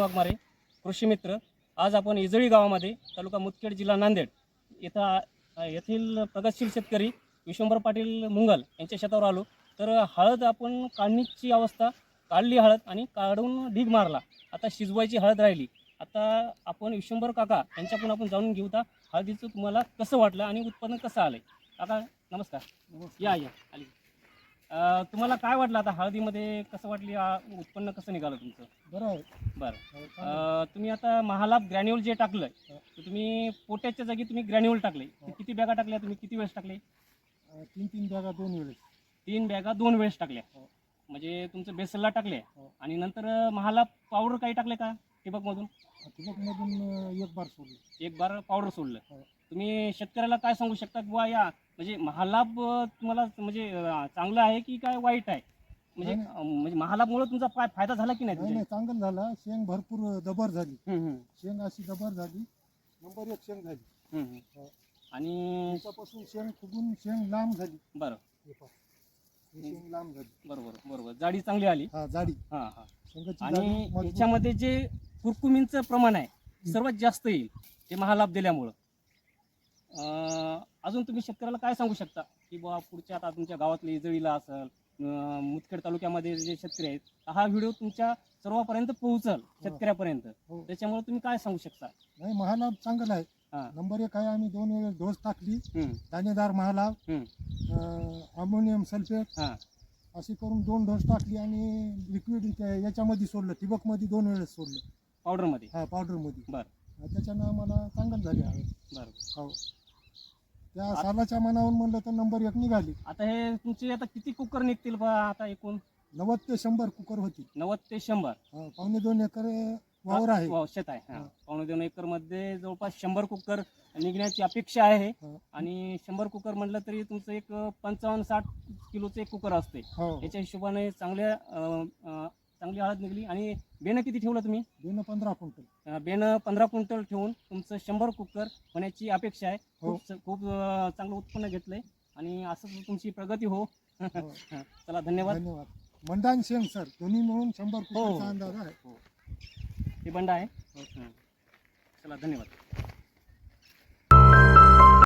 वाघमारे कृषी मित्र. आज आपण इजळी गावामध्ये तालुका मुदखेड जिल्हा नांदेड इथं येथील प्रगतशील शेतकरी विश्वंभर पाटील मुंगल यांच्या शेतावर आलो. तर हळद आपण काढणीची अवस्था काढली हळद आणि काढून ढीग मारला. आता शिजवायची हळद राहिली. आता आपण विश्वंभर काका यांच्याकडून आपण जाणून घेऊ हळदीचं तुम्हाला कसं वाटलं आणि उत्पन्न कसं आलंय? काका नमस्कार. या या. आली. अं, तुम्हाला काय वाटलं आता हळदीमध्ये? कसं वाटली आ, उत्पन्न? कसं निघालं तुमचं? बरं आहे. बरं. हो. अं, तुम्ही आता महालाभ ग्रॅन्युअल जे टाकलंय तर तुम्ही पोट्याच्या जागी तुम्ही ग्रॅन्युअल टाकले ते किती बॅगा टाकल्या? तुम्ही किती वेळेस टाकले? अं, तीन तीन बॅगा दोन वेळेस. तीन बॅगा दोन वेळेस टाकल्या. हो. म्हणजे तुमचं बेसलला टाकले. हो. आणि नंतर अं, महालाभ पावडर काही टाकले का? ठिबकमधून? ठिबकमधून एक बार सोडलं. एक बार पावडर सोडलं. हो. तुम्ही शेतकऱ्याला काय सांगू शकता बुवा या म्हणजे महालाभ अं, तुम्हाला म्हणजे अं, चांगलं आहे की काय वाईट आहे? म्हणजे नाही, अं, म्हणजे महालाभमुळे तुमचा फाय- फायदा झाला की नाही नाही तुमच्या? नाही चांगलं झालं. शेंग भरपूर दबर झाली. हम्म, हम्म, शेंग अशी दबर झाली. नंबर एक शेंग झाली. हम्म, हम्म. हो. आणि त्याच्यापासून शेंग फुगून शेंग लांब झाली. बरं. हे पहा. ही शेंग लांब झाली. बरोबर बरोबर. जाडी चांगली आली. हा जाडी. हा हा. आणि जाडी मजबूत. याच्यामध्ये जे कुरकुमींचं प्रमाण आहे. सर्वात जास्त येईल ते महालाभ दिल्यामुळं. अजून तुम्ही शेतकऱ्याला काय सांगू शकता? की बुवा पुढच्या आता तुमच्या गावातले इजळीला असेल मुदखेड तालुक्यामध्ये जे शेतकरी आहेत हा व्हिडिओ तुमच्या सर्वांपर्यंत पोहोचल शेतकऱ्यापर्यंत. हो. त्याच्यामुळे तुम्ही काय सांगू शकता? नाही महालाभ चांगला आहे. हा. नंबर एक आहे आम्ही दोन वेळेस डोस टाकली. दाणेदार महालाभ. अमोनियम सल्फेट हा. अशी करून दोन डोस टाकली आणि लिक्विड याच्यामध्ये सोडलं ठिबकमध्ये दोन वेळेस सोडलं. पावडरमध्ये? हा पावडरमध्ये. बरं. त्याच्यानं आम्हाला चांगलं झाली आहे. बरं. हो. त्या सालाच्या मनावरून म्हणलं तर नंबर एक निघाली. आता हे तुमचे आता किती कुकर निघतील बा आता एकूण? नव्वद ते शंभर कुकर होती नव्वद ते शंभर. हा, पावणे दोन एकर वावर आहे. वाव, शेत आहे. हा. हा. पावणे दोन एकरमध्ये जवळपास शंभर कुकर निघण्याची अपेक्षा आहे. हा. आणि शंभर कुकर म्हटलं तरी तुमचं एक पंचावन्न साठ किलोचं एक कुकर असते हो. याच्या हिशोबाने चांगल्या अं, अं, चांगली हळद निघली. आणि बेनं किती ठेवलं तुम्ही? बेनं पंधरा क्विंटल. अं, बेनं पंधरा क्विंटल ठेवून तुमचं शंभर कुकर होण्याची अपेक्षा आहे. हो. खूप खूप अं, चांगलं उत्पन्न घेतलंय. आणि असंच तुमची प्रगती हो. हो. चला धन्यवाद. धन्यवाद. मंडान शेंग सर दोन्ही मिळून शंभर हो. अंदाज आहे. हे बंड आहे. हं. चला धन्यवाद.